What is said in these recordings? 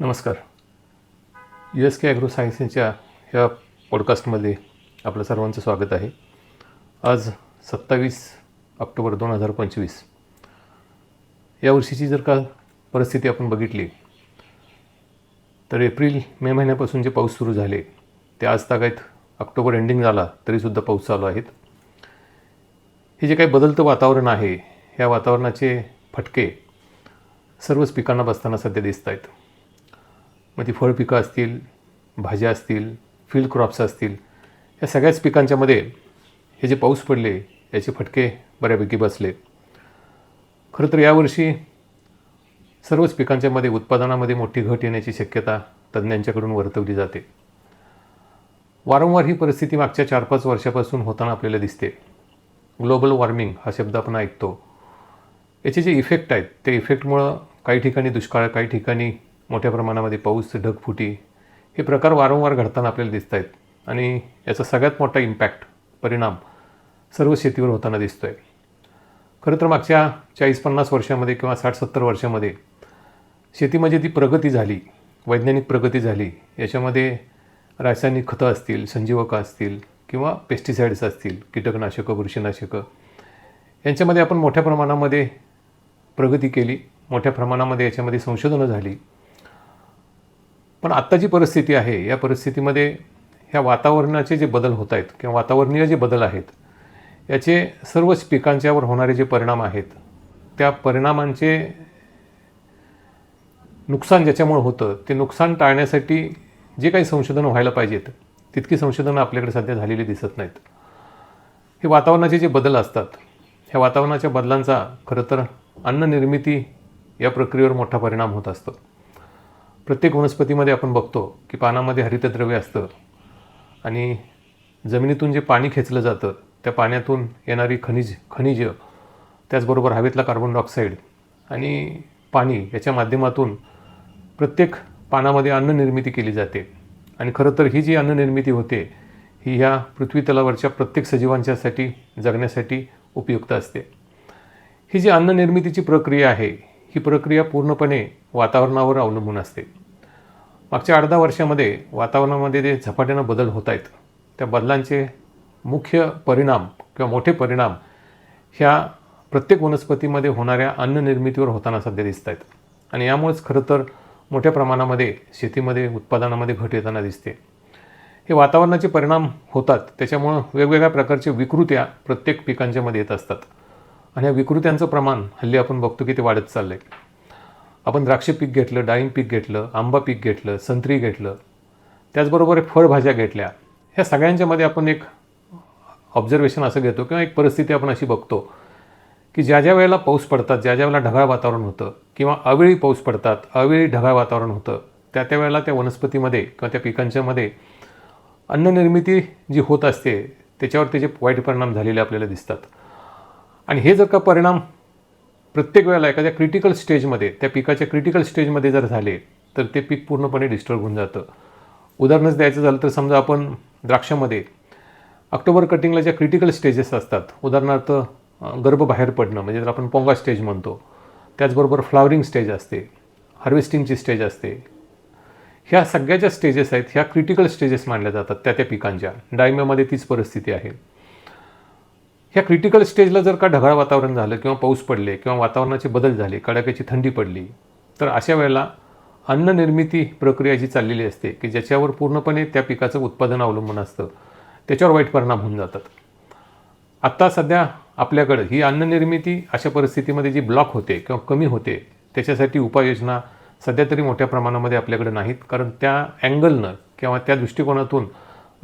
नमस्कार. U S K agro सायन्सेसच्या ह्या पॉडकास्टमध्ये आपलं सर्वांचं स्वागत आहे. आज सत्तावीस ऑक्टोबर दोन हजार पंचवीस. या वर्षीची जर का परिस्थिती आपण बघितली तर एप्रिल मे महिन्यापासून जे पाऊस सुरू झाले ते आज तागायत ऑक्टोबर एंडिंग झाला तरीसुद्धा पाऊस चालू आहेत. हे जे काही बदलतं वातावरण आहे ह्या वातावरणाचे फटके सर्वच पिकांना बसताना सध्या दिसत आहेत मग ती फळपिकं असतील भाज्या असतील फील्ड क्रॉप्स असतील या सगळ्याच पिकांच्यामध्ये हे जे पाऊस पडले याचे फटके बऱ्यापैकी बसले. खरं तर यावर्षी सर्वच पिकांच्यामध्ये उत्पादनामध्ये मोठी घट येण्याची शक्यता तज्ज्ञांच्याकडून वर्तवली जाते. वारंवार ही परिस्थिती मागच्या चार पाच वर्षापासून होताना आपल्याला दिसते. ग्लोबल वॉर्मिंग हा शब्द आपण ऐकतो. याचे जे इफेक्ट आहेत त्या इफेक्टमुळं काही ठिकाणी दुष्काळ काही ठिकाणी मोठ्या प्रमाणामध्ये पाऊस ढगफुटी हे प्रकार वारंवार घडताना आपल्याला दिसत आहेत आणि याचा सगळ्यात मोठा इम्पॅक्ट परिणाम सर्व शेतीवर होताना दिसतो आहे खरं तर मागच्या चाळीस पन्नास वर्षामध्ये किंवा साठ सत्तर वर्षामध्ये शेतीमध्ये म्हणजे ती प्रगती झाली वैज्ञानिक प्रगती झाली. याच्यामध्ये रासायनिक खतं असतील संजीवकं असतील किंवा पेस्टिसाइड्स असतील कीटकनाशकं बुरशीनाशकं यांच्यामध्ये आपण मोठ्या प्रमाणामध्ये प्रगती केली. मोठ्या प्रमाणामध्ये याच्यामध्ये संशोधनं झाली. पण आत्ता जी परिस्थिती आहे या परिस्थितीमध्ये ह्या वातावरणाचे जे बदल होत आहेत किंवा वातावरणीय जे बदल आहेत याचे सर्वच पिकांच्यावर होणारे जे परिणाम आहेत त्या परिणामांचे नुकसान ज्याच्यामुळे होतं ते नुकसान टाळण्यासाठी जे काही संशोधन व्हायला पाहिजेत तितकी संशोधनं आपल्याकडे सध्या झालेली दिसत नाहीत. हे वातावरणाचे जे बदल असतात ह्या वातावरणाच्या बदलांचा खरं तर अन्ननिर्मिती या प्रक्रियेवर मोठा परिणाम होत असतो. प्रत्येक वनस्पतीमध्ये आपण बघतो की पानामध्ये हरितद्रव्य असतं आणि जमिनीतून जे पाणी खेचलं जातं त्या पाण्यातून येणारी खनिज खनिज त्याचबरोबर हवेतला कार्बन डायऑक्साईड आणि पाणी याच्या माध्यमातून प्रत्येक पानामध्ये अन्ननिर्मिती केली जाते. आणि खरं तर ही जी अन्ननिर्मिती होते ही ह्या पृथ्वी तलावरच्या प्रत्येक सजीवांच्यासाठी जगण्यासाठी उपयुक्त असते. ही जी अन्ननिर्मितीची प्रक्रिया आहे ही प्रक्रिया पूर्णपणे वातावरणावर अवलंबून असते. मागच्या अर्धा वर्षामध्ये वातावरणामध्ये जे झपाट्यानं बदल होत आहेत त्या बदलांचे मुख्य परिणाम किंवा मोठे परिणाम ह्या प्रत्येक वनस्पतीमध्ये होणाऱ्या अन्न निर्मितीवर होताना सध्या दिसत आहेत. आणि यामुळेच खरं तर मोठ्या प्रमाणामध्ये शेतीमध्ये उत्पादनामध्ये घट येताना दिसते. हे वातावरणाचे परिणाम होतात त्याच्यामुळं वेगवेगळ्या प्रकारचे विकृत्या प्रत्येक पिकांच्यामध्ये येत असतात. आणि या विकृत्यांचं प्रमाण हल्ली आपण बघतो की ते वाढत चाललं आहे आपण द्राक्ष पीक घेतलं डाळिंब पीक घेतलं आंबा पीक घेतलं संत्री घेतलं त्याचबरोबर फळभाज्या घेतल्या. ह्या सगळ्यांच्यामध्ये आपण एक ऑब्झर्वेशन असं घेतो किंवा एक परिस्थिती आपण अशी बघतो की ज्या ज्या वेळेला पाऊस पडतात ज्या ज्या वेळेला ढगाळ वातावरण होतं किंवा अवेळी पाऊस पडतात अवेळी ढगाळ वातावरण होतं त्या त्या वेळेला त्या वनस्पतीमध्ये किंवा त्या पिकांच्यामध्ये अन्ननिर्मिती जी होत असते त्याच्यावर त्याचे वाईट परिणाम झालेले आपल्याला दिसतात. आणि हे जर का परिणाम प्रत्येक वेळेला एखाद्या क्रिटिकल स्टेजमध्ये त्या पिकाच्या क्रिटिकल स्टेजमध्ये जर झाले तर ते पीक पूर्णपणे डिस्टर्ब होऊन जातं. उदाहरणच द्यायचं झालं तर समजा आपण द्राक्षामध्ये ऑक्टोबर कटिंगला ज्या क्रिटिकल स्टेजेस असतात उदाहरणार्थ गर्भ बाहेर पडणं म्हणजे जर आपण पोंगा स्टेज म्हणतो त्याचबरोबर फ्लावरिंग स्टेज असते हार्वेस्टिंगची स्टेज असते. ह्या सगळ्या ज्या स्टेजेस आहेत ह्या क्रिटिकल स्टेजेस मानल्या जातात त्या त्या पिकांच्या. डाळिंब्यामध्ये तीच परिस्थिती आहे. ह्या क्रिटिकल स्टेजला जर का ढगाळ वातावरण झालं किंवा पाऊस पडले किंवा वातावरणाचे बदल झाले कडाक्याची थंडी पडली तर अशा वेळेला अन्न निर्मिती प्रक्रिया जी चाललेली असते की ज्याच्यावर पूर्णपणे त्या पिकाचं उत्पादन अवलंबून असतं त्याच्यावर वाईट परिणाम होऊन जातात. आत्ता सध्या आपल्याकडं ही अन्न निर्मिती अशा परिस्थितीमध्ये जी ब्लॉक होते किंवा कमी होते त्याच्यासाठी उपाययोजना सध्या तरी मोठ्या प्रमाणामध्ये आपल्याकडे नाहीत कारण त्या अँगलनं किंवा त्या दृष्टिकोनातून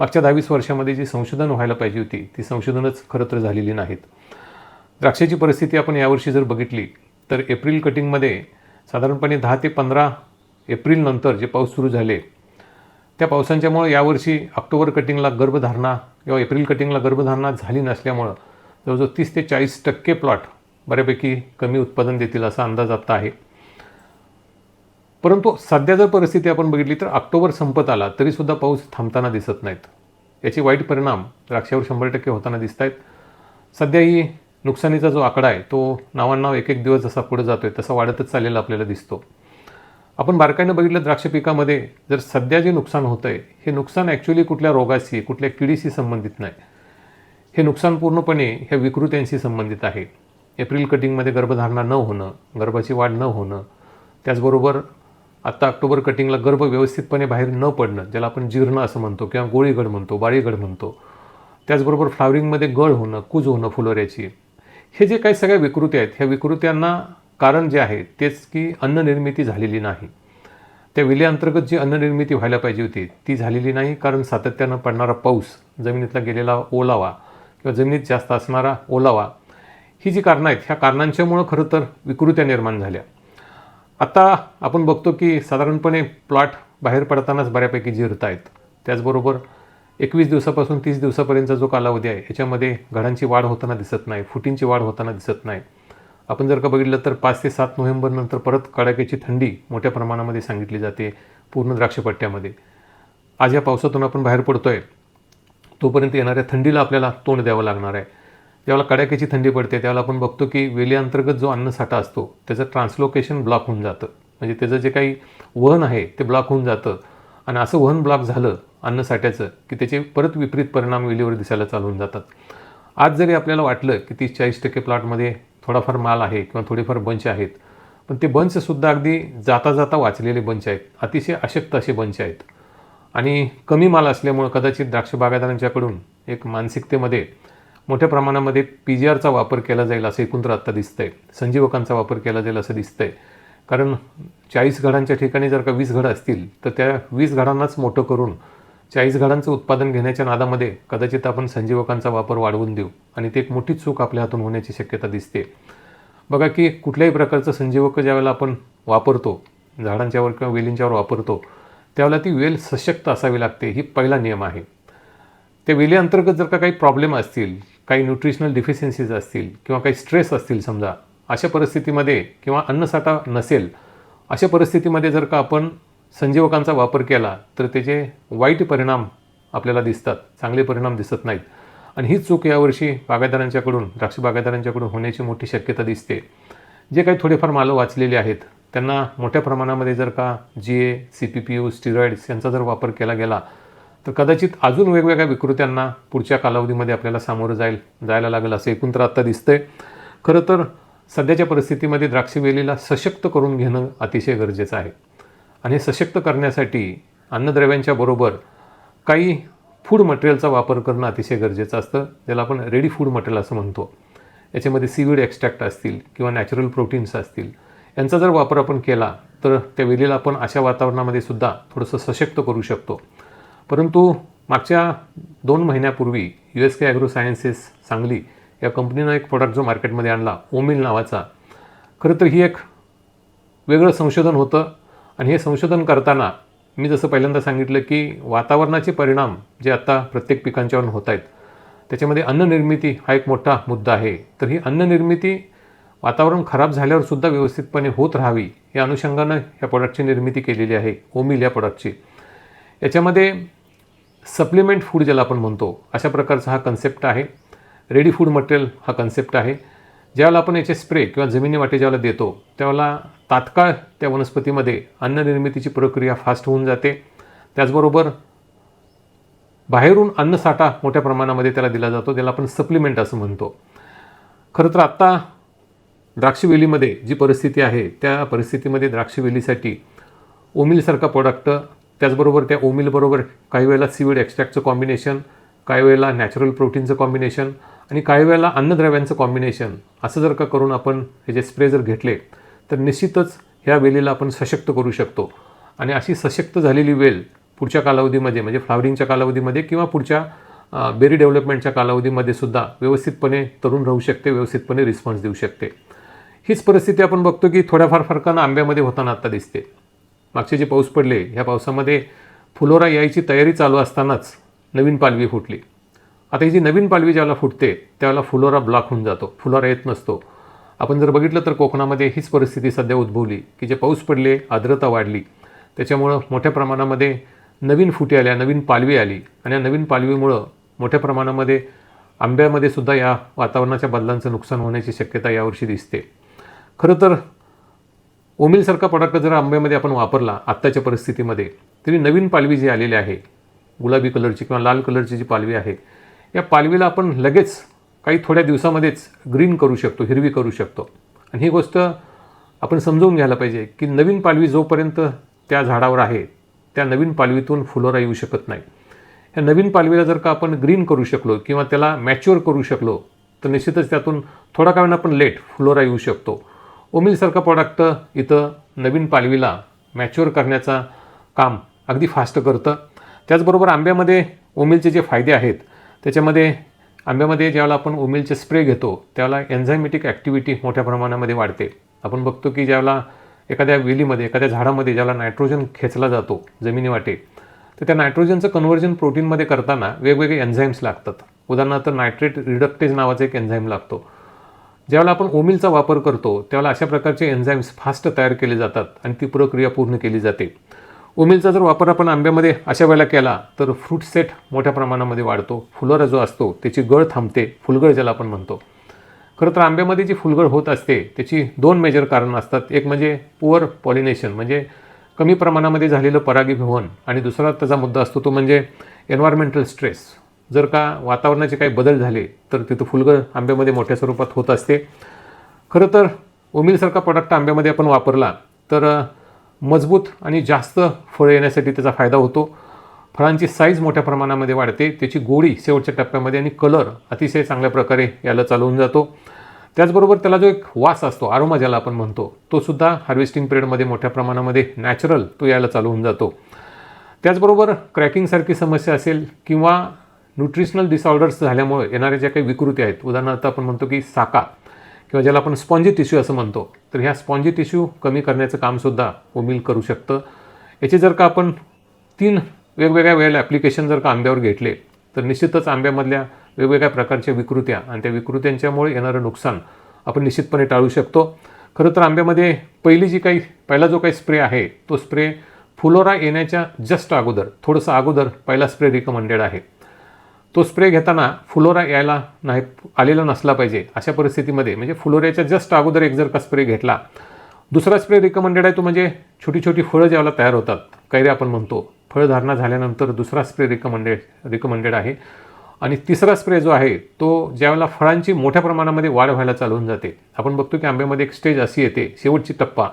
मागच्या दहावीस वर्षामध्ये जी संशोधन व्हायला पाहिजे होती ती संशोधनच खरं तर झालेली नाहीत. द्राक्षाची परिस्थिती आपण यावर्षी जर बघितली तर एप्रिल कटिंगमध्ये साधारणपणे दहा ते पंधरा एप्रिलनंतर जे पाऊस सुरू झाले त्या पावसांच्यामुळं यावर्षी ऑक्टोबर कटिंगला गर्भधारणा किंवा एप्रिल कटिंगला गर्भधारणा झाली नसल्यामुळं जवळजवळ तीस ते चाळीस टक्के प्लॉट बऱ्यापैकी कमी उत्पादन देतील असा अंदाज आता आहे. परंतु सध्या जर परिस्थिती आपण बघितली तर ऑक्टोबर संपत आला तरीसुद्धा पाऊस थांबताना दिसत नाहीत. याचे वाईट परिणाम द्राक्षावर शंभर टक्के होताना दिसत आहेत सध्या ही नुकसानीचा जो आकडा आहे तो नावांनाव एक एक दिवस जसा पुढे जातो आहे तसा वाढतच चाललेला आपल्याला दिसतो. आपण बारकाईनं बघितलं द्राक्ष पिकामध्ये जर सध्या जे नुकसान होतं आहे हे नुकसान ॲक्च्युली कुठल्या रोगाशी कुठल्या किडीशी संबंधित नाही. हे नुकसान पूर्णपणे ह्या विकृत्यांशी संबंधित आहे. एप्रिल कटिंगमध्ये गर्भधारणा न होणं गर्भाची वाढ न होणं त्याचबरोबर आत्ता ऑक्टोबर कटिंगला गर्भ व्यवस्थितपणे बाहेर न पडणं ज्याला आपण जीर्ण असं म्हणतो किंवा गोळीगड म्हणतो बाळीगड म्हणतो त्याचबरोबर फ्लावरिंगमध्ये गळ होणं कूज होणं फुलोऱ्याची हे जे काही सगळ्या विकृती आहेत ह्या विकृत्यांना कारण जे आहे तेच की अन्ननिर्मिती झालेली नाही. त्या विलेअंतर्गत जी अन्ननिर्मिती व्हायला पाहिजे होती ती झालेली नाही कारण सातत्यानं पडणारा पाऊस जमिनीतला गेलेला ओलावा किंवा जमिनीत जास्त असणारा ओलावा ही जी कारणं आहेत ह्या कारणांच्यामुळं खरं तर विकृत्या निर्माण झाल्या. आता आपण बघतो की साधारणपणे प्लॉट बाहेर पडतानाच बऱ्यापैकी जिरत आहेत. त्याचबरोबर एकवीस दिवसापासून तीस दिवसापर्यंतचा जो कालावधी आहे याच्यामध्ये घडांची वाढ होताना दिसत नाही फुटींची वाढ होताना दिसत नाही. आपण जर का बघितलं तर पाच ते सात नोव्हेंबरनंतर परत कडाक्याची थंडी मोठ्या प्रमाणामध्ये सांगितली जाते पूर्ण द्राक्षपट्ट्यामध्ये. आज या पावसातून आपण बाहेर पडतो आहे तोपर्यंत येणाऱ्या थंडीला आपल्याला तोंड द्यावं लागणार आहे. ज्यावेळेला कडाक्याची थंडी पडते त्यावेळेला आपण बघतो की वेलीअंतर्गत जो अन्नसाठा असतो त्याचं ट्रान्सलोकेशन ब्लॉक होऊन जातं. म्हणजे त्याचं जे काही वहन आहे ते ब्लॉक होऊन जातं. आणि असं वहन ब्लॉक झालं अन्नसाठ्याचं की त्याचे परत विपरीत परिणाम वेलीवर दिसायला चालू होऊन जातात. आज जरी आपल्याला वाटलं की तीस चाळीस टक्के प्लॉटमध्ये थोडाफार माल आहे किंवा थोडेफार बंच आहेत पण ते बंचसुद्धा अगदी जाता जाता वाचलेले बंच आहेत. अतिशय अशक्त असे बंच आहेत. आणि कमी माल असल्यामुळं कदाचित द्राक्ष बागायतदारांच्याकडून एक मानसिकतेमध्ये मोठ्या प्रमाणामध्ये पी जी आरचा वापर केला जाईल असं एकूण तर आत्ता दिसतंय. संजीवकांचा वापर केला जाईल असं दिसतंय. कारण चाळीस घडांच्या ठिकाणी जर का वीस घडं असतील तर त्या वीस घडांनाच मोठं करून चाळीस घडांचं उत्पादन घेण्याच्या नादामध्ये कदाचित आपण संजीवकांचा वापर वाढवून देऊ. आणि ती एक मोठी चूक आपल्या हातून होण्याची शक्यता दिसते. बघा की कुठल्याही प्रकारचं संजीवक ज्यावेळेला आपण वापरतो झाडांच्यावर किंवा वेलींच्यावर वापरतो त्यावेळेला ती वेल सशक्त असावी लागते ही पहिला नियम आहे. त्या वेलीअंतर्गत जर का काही प्रॉब्लेम असतील काही न्यूट्रिशनल डिफिशियन्सीज असतील किंवा काही स्ट्रेस असतील समजा अशा परिस्थितीमध्ये किंवा अन्नसाठा नसेल अशा परिस्थितीमध्ये जर का आपण संजीवकांचा वापर केला तर त्याचे वाईट परिणाम आपल्याला दिसतात चांगले परिणाम दिसत नाहीत. आणि हीच चूक यावर्षी बागायतदारांच्याकडून द्राक्ष बागायतदारांच्याकडून होण्याची मोठी शक्यता दिसते. जे काही थोडेफार मालं वाचलेले आहेत त्यांना मोठ्या प्रमाणामध्ये जर का G A C P P U steroids यांचा जर वापर केला गेला तर कदाचित अजून वेगवेगळ्या विकृत्यांना पुढच्या कालावधीमध्ये आपल्याला सामोरं जाईल जायला लागेल असं एकूण तर आत्ता दिसतंय. खरं तर सध्याच्या परिस्थितीमध्ये द्राक्षवेलीला सशक्त करून घेणं अतिशय गरजेचं आहे. आणि सशक्त करण्यासाठी अन्नद्रव्यांच्या बरोबर काही फूड मटेरियलचा वापर करणं अतिशय गरजेचं असतं ज्याला आपण रेडी फूड मटेरियल असं म्हणतो. याच्यामध्ये सीवीड एक्स्ट्रॅक्ट असतील किंवा नॅचरल प्रोटीन्स असतील. यांचा जर वापर आपण केला तर त्या वेलीला आपण अशा वातावरणामध्ये सुद्धा थोडंसं सशक्त करू शकतो. परंतु मागच्या दोन महिन्यापूर्वी U S K agro sciences Sangli या कंपनीनं एक प्रोडक्ट जो मार्केटमध्ये आणला ओमिल नावाचा. खरं तर ही एक वेगळं संशोधन होतं आणि हे संशोधन करताना मी जसं पहिल्यांदा सांगितलं की वातावरणाचे परिणाम जे आत्ता प्रत्येक पिकांच्यावर होत आहेत त्याच्यामध्ये अन्ननिर्मिती हा एक मोठा मुद्दा आहे. तर ही अन्ननिर्मिती वातावरण खराब झाल्यावर सुद्धा व्यवस्थितपणे होत राहावी या अनुषंगानं ह्या प्रॉडक्टची निर्मिती केलेली आहे ओमिल या प्रोडक्टची याच्यामध्ये सप्लिमेंट फूड ज्याला आपण म्हणतो अशा प्रकारचा हा कन्सेप्ट आहे. रेडी फूड मटेरियल हा कन्सेप्ट आहे. ज्यावेळेला आपण याचे स्प्रे किंवा जमिनी वाटे ज्यावेळेला देतो त्यावेळेला तात्काळ त्या वनस्पतीमध्ये अन्ननिर्मितीची प्रक्रिया फास्ट होऊन जाते. त्याचबरोबर बाहेरून अन्नसाठा मोठ्या प्रमाणामध्ये त्याला दिला जातो त्याला आपण सप्लिमेंट असं म्हणतो. खरं तर आत्ता द्राक्षवेलीमध्ये जी परिस्थिती आहे त्या परिस्थितीमध्ये द्राक्षवेलीसाठी ओमिलसारखा प्रोडक्ट त्याचबरोबर त्या ओमिलबरोबर काही वेळेला सीवीड एक्स्ट्रॅक्टचं कॉम्बिनेशन काही वेळेला नॅचरल प्रोटीनचं कॉम्बिनेशन आणि काही वेळेला अन्नद्रव्यांचं कॉम्बिनेशन असं जर का करून आपण हे जे स्प्रे जर घेतले तर निश्चितच ह्या वेलीला आपण सशक्त करू शकतो. आणि अशी सशक्त झालेली वेल पुढच्या कालावधीमध्ये म्हणजे फ्लावरिंगच्या कालावधीमध्ये किंवा पुढच्या बेरी डेव्हलपमेंटच्या कालावधीमध्ये सुद्धा व्यवस्थितपणे तरुण राहू शकते व्यवस्थितपणे रिस्पॉन्स देऊ शकते. हीच परिस्थिती आपण बघतो की थोड्याफार फरकानं आंब्यामध्ये होताना आत्ता दिसते. मागचे जे पाऊस पडले ह्या पावसामध्ये फुलोरा यायची तयारी चालू असतानाच नवीन पालवी फुटली. आता ही जी नवीन पालवी ज्याला फुटते त्यावेळेला फुलोरा ब्लॉक होऊन जातो फुलोरा येत नसतो. आपण जर बघितलं तर कोकणामध्ये हीच परिस्थिती सध्या उद्भवली की जे पाऊस पडले आर्द्रता वाढली. त्याच्यामुळं मोठ्या प्रमाणामध्ये नवीन फुटी आल्या नवीन पालवी आली. आणि या नवीन पालवीमुळं मोठ्या प्रमाणामध्ये आंब्यामध्ये सुद्धा या वातावरणाच्या बदलांचं नुकसान होण्याची शक्यता यावर्षी दिसते. खरं तर ओमिलसारखा प्रॉडक्ट जर आंब्यामध्ये आपण वापरला आत्ताच्या परिस्थितीमध्ये तरी नवीन पालवी जी आलेली आहे गुलाबी कलरची किंवा लाल कलरची जी पालवी आहे या पालवीला आपण लगेच काही थोड्या दिवसामध्येच ग्रीन करू शकतो हिरवी करू शकतो. आणि ही गोष्ट आपण समजून घ्यायला पाहिजे की नवीन पालवी जोपर्यंत त्या झाडावर आहे त्या नवीन पालवीतून फुलोरा येऊ शकत नाही. या नवीन पालवीला जर का आपण ग्रीन करू शकलो किंवा त्याला मॅच्युअर करू शकलो तर निश्चितच त्यातून थोडा काळ आपण लेट फुलोरा येऊ शकतो. ओमिलसारखं प्रॉडक्ट इथं नवीन पालवीला मॅच्युअर करण्याचा काम अगदी फास्ट करतं. त्याचबरोबर आंब्यामध्ये ओमिलचे जे फायदे आहेत त्याच्यामध्ये आंब्यामध्ये ज्यावेळेला आपण ओमिलचे स्प्रे घेतो त्यावेळेला एन्झायमेटिक ॲक्टिव्हिटी मोठ्या प्रमाणामध्ये वाढते. आपण बघतो की ज्यावेळेला एखाद्या वेलीमध्ये एखाद्या झाडामध्ये ज्याला नायट्रोजन खेचला जातो जमिनीवाटे तर त्या नायट्रोजनचं कन्व्हर्जन प्रोटीनमध्ये करताना वेगवेगळे एन्झाईम्स लागतात. उदाहरणार्थ नायट्रेट रिडक्टेज नावाचा एक एन्झाईम लागतो. ज्यावेळेला आपण ओमिलचा वापर करतो त्यावेळेला अशा प्रकारचे एन्झाईम्स फास्ट तयार केले जातात आणि ती प्रक्रिया पूर्ण केली जाते. ओमिलचा जर वापर आपण आंब्यामध्ये अशा वेळेला केला तर फ्रूट सेट मोठ्या प्रमाणामध्ये वाढतो फुलोरा जो असतो त्याची गळ थांबते फुलगळ ज्याला आपण म्हणतो. खरं तर आंब्यामध्ये जी फुलगळ होत असते त्याची दोन मेजर कारणं असतात. एक म्हणजे पुअर पॉलिनेशन म्हणजे कमी प्रमाणामध्ये झालेलं परागीभवन. आणि दुसरा त्याचा मुद्दा असतो तो म्हणजे एन्व्हायरमेंटल स्ट्रेस जर का वातावरणाचे काही बदल झाले तर तिथं फुलगळ आंब्यामध्ये मोठ्या स्वरूपात होत असते. खरं तर ओमिलसारखा प्रॉडक्ट आंब्यामध्ये आपण वापरला तर मजबूत आणि जास्त फळं येण्यासाठी त्याचा फायदा होतो. फळांची साईज मोठ्या प्रमाणामध्ये वाढते त्याची गोडी शेवटच्या टप्प्यामध्ये आणि कलर अतिशय चांगल्या प्रकारे याला चालवून जातो. त्याचबरोबर त्याला जो एक वास असतो आरोमा ज्याला आपण म्हणतो तो सुद्धा हार्वेस्टिंग पिरियडमध्ये मोठ्या प्रमाणामध्ये नॅचरल तो यायला चालवून जातो. त्याचबरोबर क्रॅकिंगसारखी समस्या असेल किंवा न्यूट्रिशनल डिसऑर्डर्स झाल्यामुळे येणाऱ्या ज्या काही विकृती आहेत उदाहरणार्थ आपण म्हणतो की साका किंवा ज्याला आपण स्पॉन्जी टिश्यू असं म्हणतो तर ह्या स्पॉन्जी टिश्यू कमी करण्याचं कामसुद्धा ओमिल करू शकतं. याचे जर का आपण तीन वेगवेगळ्या वेळेला ॲप्लिकेशन जर का आंब्यावर घेतले तर निश्चितच आंब्यामधल्या वेगवेगळ्या प्रकारच्या विकृत्या आणि त्या विकृत्यांच्यामुळे येणारं नुकसान आपण निश्चितपणे टाळू शकतो. खरं तर आंब्यामध्ये पहिली जी काही पहिला जो काही स्प्रे आहे तो स्प्रे फुलोरा येण्याच्या जस्ट अगोदर थोडंसं अगोदर पहिला स्प्रे रिकमेंडेड आहे. तो स्प्रे घेताना फुलोरा यायला नाही आलेला नसला पाहिजे अशा परिस्थितीमध्ये. म्हणजे फुलोऱ्याच्या जस्ट अगोदर एक जर का स्प्रे घेतला दुसरा स्प्रे रिकमेंडेड आहे तो म्हणजे छोटी छोटी फळं ज्यावेळेला तयार होतात कैरे आपण म्हणतो फळधारणा झाल्यानंतर दुसरा स्प्रे रिकमेंडेड रिकमेंडेड आहे. आणि तिसरा स्प्रे जो आहे तो ज्यावेळेला फळांची मोठ्या प्रमाणामध्ये वाढ व्हायला चालवून जाते. आपण बघतो की आंब्यामध्ये एक स्टेज अशी येते शेवटची टप्पा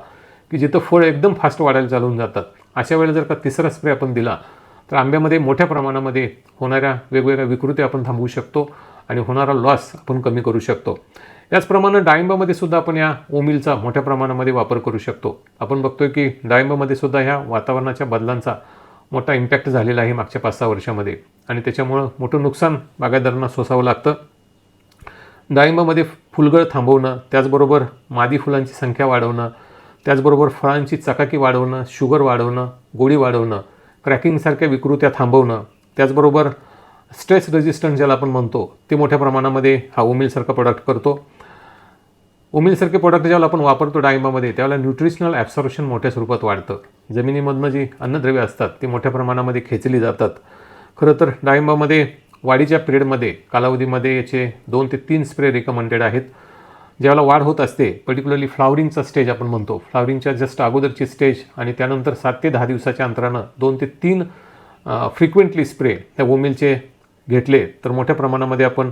की जिथं फळ एकदम फास्ट वाढायला चालवून जातात. अशा वेळेला जर का तिसरा स्प्रे आपण दिला तर आंब्यामध्ये मोठ्या प्रमाणामध्ये होणाऱ्या वेगवेगळ्या विकृती आपण थांबवू शकतो आणि होणारा लॉस आपण कमी करू शकतो. याचप्रमाणे डाळिंबामध्ये सुद्धा आपण या ओमिलचा मोठ्या प्रमाणामध्ये वापर करू शकतो. आपण बघतोय की डाळिंबामध्ये सुद्धा ह्या वातावरणाच्या बदलांचा मोठा इम्पॅक्ट झालेला आहे मागच्या पाच सहा वर्षामध्ये. आणि त्याच्यामुळं मोठं नुकसान बागायतदारांना सोसावं लागतं. डाळिंबामध्ये फुलगळ थांबवणं त्याचबरोबर मादी फुलांची संख्या वाढवणं त्याचबरोबर फळांची चकाकी वाढवणं शुगर वाढवणं गोळी वाढवणं क्रॅकिंगसारख्या विकृत्या थांबवणं त्याचबरोबर स्ट्रेस रेजिस्टंट ज्याला आपण म्हणतो ते मोठ्या प्रमाणामध्ये हा ओमिलसारखा प्रोडक्ट करतो. ओमिलसारखे प्रोडक्ट ज्यावेळेला आपण वापरतो डाळिंबामध्ये त्यावेळेला न्यूट्रिशनल ॲब्सॉर्प्शन मोठ्या स्वरूपात वाढतं. जमिनीमधनं जी अन्नद्रव्ये असतात ती मोठ्या प्रमाणामध्ये खेचली जातात. खरं तर डाळिंबामध्ये वाढीच्या पिरियडमध्ये कालावधीमध्ये याचे दोन ते तीन स्प्रे रिकमेंडेड आहेत. ज्यावेळेला वाढ होत असते पर्टिक्युलरली फ्लावरिंगचा स्टेज आपण म्हणतो. फ्लावरिंगच्या जस्ट अगोदरची स्टेज आणि त्यानंतर सात ते दहा दिवसाच्या अंतरानं दोन ते तीन फ्रिक्वेंटली स्प्रे त्या ओमिलचे घेतले तर मोठ्या प्रमाणामध्ये आपण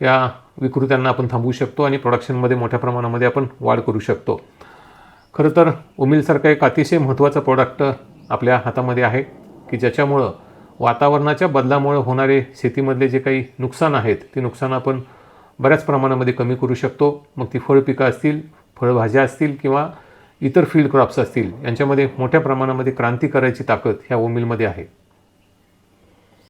या विकृत्यांना आपण थांबवू शकतो आणि प्रोडक्शनमध्ये मोठ्या प्रमाणामध्ये आपण वाढ करू शकतो. खरं तर ओमिलसारखा एक अतिशय महत्त्वाचा प्रोडक्ट आपल्या हातामध्ये आहे की ज्याच्यामुळं वातावरणाच्या बदलामुळे होणारे शेतीमधले जे काही नुकसान आहेत ते नुकसान आपण बऱ्याच प्रमाणामध्ये कमी करू शकतो. मग ती फळपिकं असतील फळभाज्या असतील किंवा इतर फील्ड क्रॉप्स असतील यांच्यामध्ये मोठ्या प्रमाणामध्ये क्रांती करायची ताकद ह्या ओमिलमध्ये आहे.